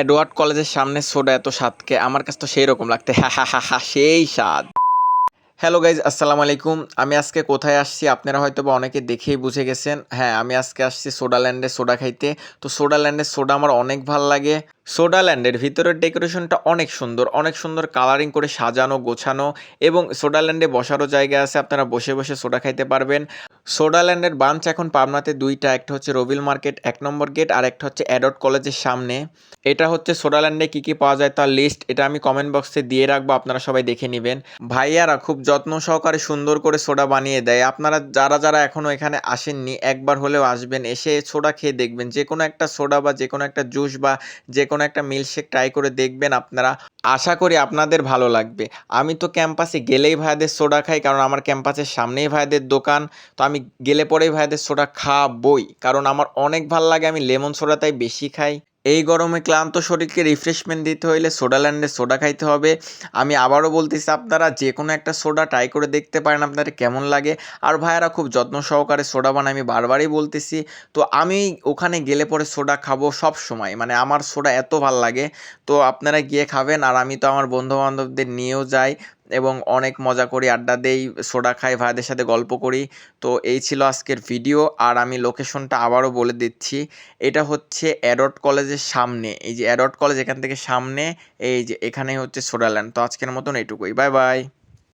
Edward কলেজের সামনে soda এত স্বাদকে আমার কাছে তো সেই রকম লাগতে। হা হা হা হা, সেই স্বাদ। হ্যালো গাইজ আসসালামু আলাইকুম। আমি আজকে কোথায় আসছি আপনারা হয়তো বা অনেকে দেখেই বুঝে গেছেন। হ্যাঁ আমি আজকে আসছি সোডাল্যান্ডে সোডা খাইতে। তো সোডাল্যান্ডের সোডা আমার অনেক ভালো লাগে। সোডাল্যান্ডের ভিতরের ডেকোরেশনটা অনেক সুন্দর অনেক সুন্দর কালারিং করে সাজানো, গোছানো এবং সোডাল্যান্ডে বসারও জায়গা আছে, আপনারা বসে বসে সোডা খাইতে পারবেন। সোডাল্যান্ডের বাঞ্চ এখন পাবনাতে দুইটা, একটা হচ্ছে রবিল মার্কেট, এক নম্বর গেট আর একটা হচ্ছে অ্যাডট কলেজের সামনে। এটা হচ্ছে সোডাল্যান্ডে কী কী পাওয়া যায় তার লিস্ট এটা আমি কমেন্ট বক্সে দিয়ে রাখব, আপনারা সবাই দেখে নেবেন। ভাইয়ারা খুব যত্ন সহকারে সুন্দর করে সোডা বানিয়ে দেয়। আপনারা যারা যারা এখনও এখানে আসেননি, একবার হলেও আসবেন, এসে সোডা খেয়ে দেখবেন। যে কোনো একটা সোডা বা যে কোনো একটা জুস বা যে কোনো একটা মিল্কশেক ট্রাই করে দেখবেন, আপনারা আশা করি আপনাদের ভালো লাগবে। আমি তো ক্যাম্পাসে গেলেই ভাইয়াদের সোডা খাই, কারণ আমার ক্যাম্পাসের সামনেই ভাইদের দোকান। তো আমি গেলে পরেই ভাইয়াদের সোডা খাবই, কারণ আমার অনেক ভালো লাগে, আমি লেমন সোডা তাই বেশি খাই। এই গরমে ক্লান্ত শরীরকে রিফ্রেশমেন্ট দিতে হইলে সোডাল্যান্ডে সোডা খাইতে হবে। আমি আবারও বলতেছি, আপনারা যে কোনো একটা সোডা ট্রাই করে দেখতে পারেন আপনাদের কেমন লাগে। আর ভাইয়ারা খুব যত্ন সহকারে সোডা বানায়, আমি বারবারই বলতেছি। তো আমি ওখানে গেলে পরে সোডা খাব সব সময় মানে আমার সোডা এত ভালো লাগে। তো আপনারা গিয়ে খাবেন, আর আমি তো আমার বন্ধুবান্ধবদের নিয়েও যাই। এবং অনেক মজা করি, আড্ডা দেই, সোডা খাই, ভাইদের সাথে গল্প করি। তো এই ছিল আজকের ভিডিও। আর আমি লোকেশনটা আবারও বলে দিচ্ছি। এটা হচ্ছে অ্যাডট কলেজের সামনে। এই যে অ্যাডট কলেজ এখান থেকে সামনে, এই যে এখানেই হচ্ছে সোডাল্যান্ড। তো আজকের মতন এইটুকুই বাই বাই।